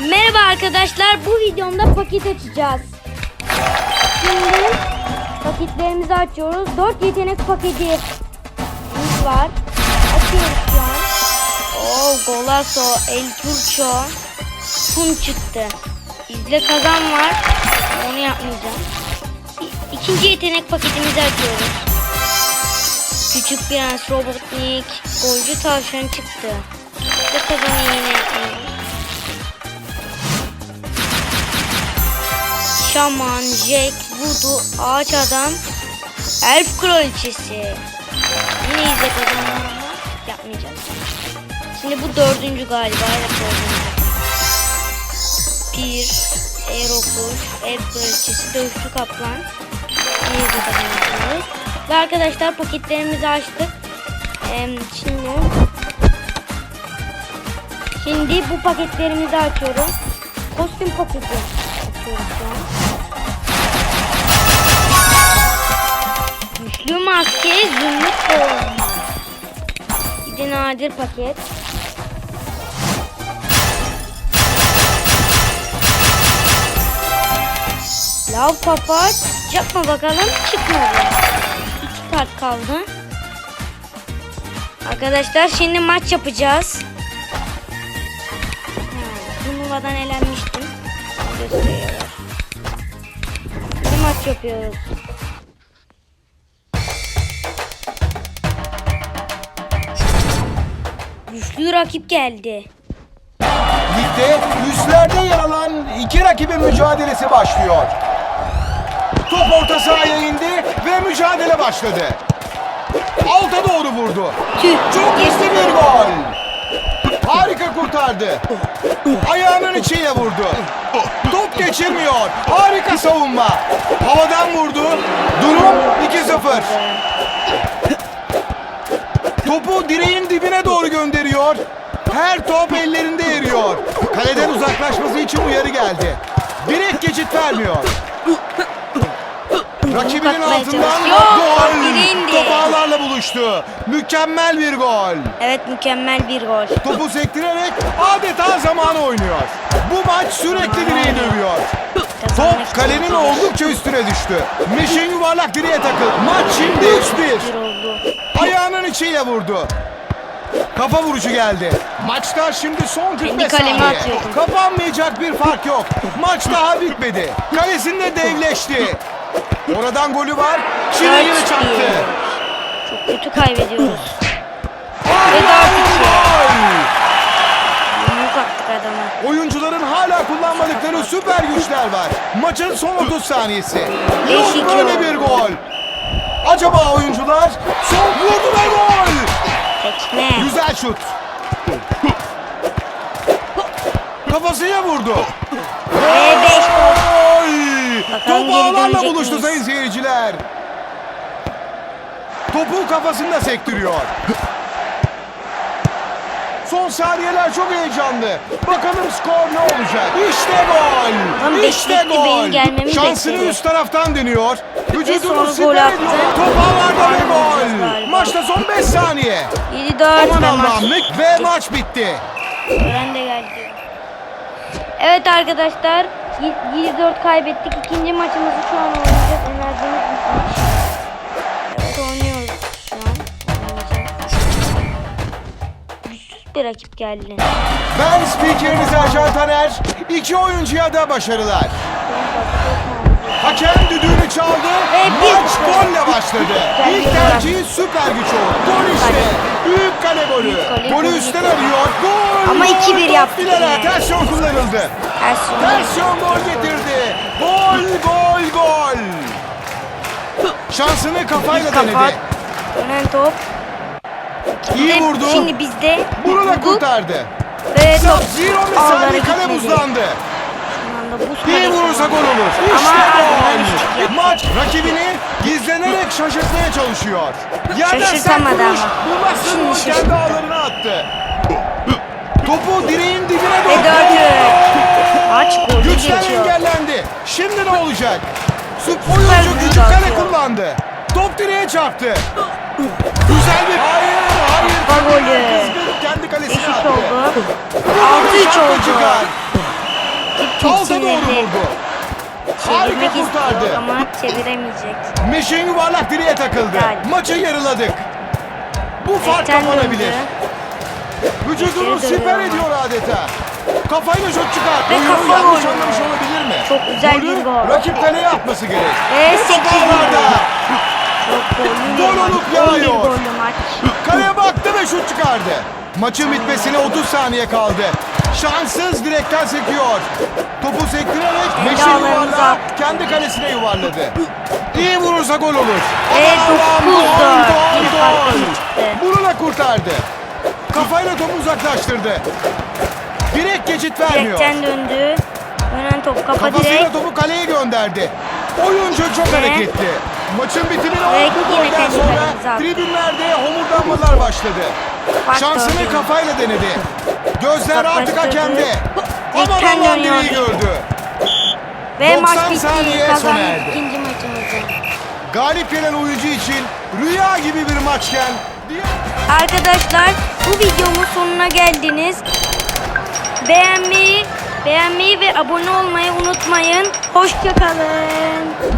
Merhaba arkadaşlar. Bu videomda paket açacağız. Şimdi paketlerimizi açıyoruz. 4 yetenek paketi var. Açıyoruz şu an. Oo, Golazo, El Turco, Kun çıktı. İzle kazan var. Onu yapmayacağım. İkinci yetenek paketimizi açıyoruz. Küçük Prens, Robotnik, Golcü Tavşan çıktı. İzle kazanı yine yapmıyoruz. Şaman, Jack, Voodoo, Ağaç Adam, Elf Kraliçesi. Yine izle kazanlar yapmayacağız. Şimdi bu dördüncü galiba. Evet dördüncü. Pir, Aerokuş, Elf Kraliçesi, Dövüşçü Kaplan. Yine izle kazanıyoruz. Ve arkadaşlar paketlerimizi açtık. Ee, şimdi Şimdi bu paketlerimizi açıyorum. Kostüm paketi Güçlü maske, zümrüt forma. Bir de nadir paket. Lav çıkacak mı bakalım çıkmadı. İki kart kaldı. Arkadaşlar şimdi maç yapacağız. Ha, turnuvadan Gösteriyorlar. Şimdi maç yapıyoruz. Güçlü rakip geldi. Ligde üstlerde yer alan iki rakibin mücadelesi başlıyor. Top orta sahaya indi ve mücadele başladı. Alta doğru vurdu. Çok hızlı bir gol. Harika kurtardı. Ayağının içiyle vurdu. Top geçirmiyor. Harika savunma. Havadan vurdu. Durum 2-0. Topu direğin dibine doğru gönderiyor. Her top ellerinde eriyor. Kaleden uzaklaşması için uyarı geldi. Direkt geçit vermiyor. Rakibinin altından gol. direğinde. Ağlarla buluştu. Mükemmel bir gol. Evet mükemmel bir gol. Topu sektirerek adeta zamanı oynuyor. Bu maç sürekli direği dövüyor. Top kalenin oldukça üstüne düştü. Mişin yuvarlak direğe takıldı. Maç şimdi 3-1. bir oldu. Ayağının içiyle vurdu. Kafa vuruşu geldi. Maçta şimdi son 45 kaleme saniye. Kapanmayacak bir fark yok. Maç daha bitmedi. Kalesinde devleşti. Oradan golü var. Çile yine çaktı. Çok kötü kaybediyoruz. Ve daha! Yumruk attık adama. Oyuncuların hala kullanmadıkları süper güçler var. Maçın son 30 saniyesi. Yok böyle oldu. bir gol. Acaba oyuncular son vurdu ve gol. Tekme. Güzel şut. Kafasıyla vurdu. Ve 5 gol. Bakalım geri dönecek buluştu miyiz? sayın seyirciler. Topu kafasında sektiriyor. Son saniyeler çok heyecanlı. Bakalım skor ne olacak? İşte gol. Tam işte gol. gelmemi Şansını bekledi. üst taraftan deniyor. Vücudunu siper ediyor. Top ağlarda ve gol. Maçta son 5 saniye. 7-4 Aman ve maç. Ve maç bitti. Gören de geldi. Evet arkadaşlar. 7-4 kaybettik. İkinci maçımızı şu an oynayacağız. Enerjimiz bitmiş. Bir rakip geldi. Ben spikeriniz Ercan Taner. İki oyuncuya da başarılar. Hakem düdüğünü çaldı. Ve Maç golle başladı. İlk tercihi süper güç oldu. Gol işte. Büyük kale golü. Golü üstten arıyor. Gol. Ama gol, 2-1 top yaptık filere. yine. Ters yol kullanıldı. Ters yol gol getirdi. Gol gol gol. Şansını kafayla denedi. Dönen top. İyi vurdu. Şimdi bizde. Bunu da kurtardı. Ve top. Sub-Zero Ağlara mesafeli kale gitmedi. buzlandı. Şu anda buz Bir kalesi vurursa var. gol olur. İşte gol. yaptı. Maç rakibini gizlenerek şaşırtmaya çalışıyor. Yerden Şaşırtamadı sert vuruş, ama. Bu nasıl Şimdi şaşırttı. kendi ağlarına attı. Topu direğin dibine doğru. Ve dördü. Maç golü Güçten geçiyor. engellendi. Şimdi ne olacak? Süp Süper oyuncu küçük kale atıyor. kullandı. Top direğe çarptı. Güzel bir... Hayır, Kızgın kendi kalesine Eşit attı. oldu. Bu 6-3 şapka oldu. çıkar. Alta doğru vurdu. Harika Çevirmek kurtardı. ama çeviremeyecek. Meşin yuvarlak direğe takıldı. Yani. Maçı yarıladık. Bu fark Ekten kapanabilir. döndü. Vücudunu İçeri siper dönüyor ediyor adeta. Kafayla şut çıkarttı. Ve kafa yanlış golü. anlamış olabilir mi? Çok güzel Golü bir gol. Rakip kaleye atması gerek. Ve Top 8 ağlarda. Gol olup 11 yağıyor. Kaleye baktı ve şut çıkardı. Maçın bitmesine 30 saniye kaldı. Şanssız direkten sekiyor. Topu sektirerek yuvarlağı attı. kendi kalesine yuvarladı. İyi vurursa gol olur. Allah'ım, dokuz gol. Bunu da kurtardı. Kafayla topu uzaklaştırdı. Direkt geçit vermiyor. Direkten döndü. Dönen top kafa Kafasıyla direkt. topu kaleye gönderdi. Oyuncu çok Ve- hareketli. Maçın bitimine Ve 10 bu yine golden sonra tribünlerde homurdanmalar başladı. Şansını kafayla denedi. Gözler artık hakemde. Allah'ım dönüyor. direği gördü. Ve 90 maç bitti. saniye sona Kazandık erdi. ikinci maçımızı. Galip gelen oyuncu için rüya gibi bir maçken. Arkadaşlar bu videomun sonuna geldiniz. Beğenmeyi, beğenmeyi ve abone olmayı unutmayın. Hoşçakalın.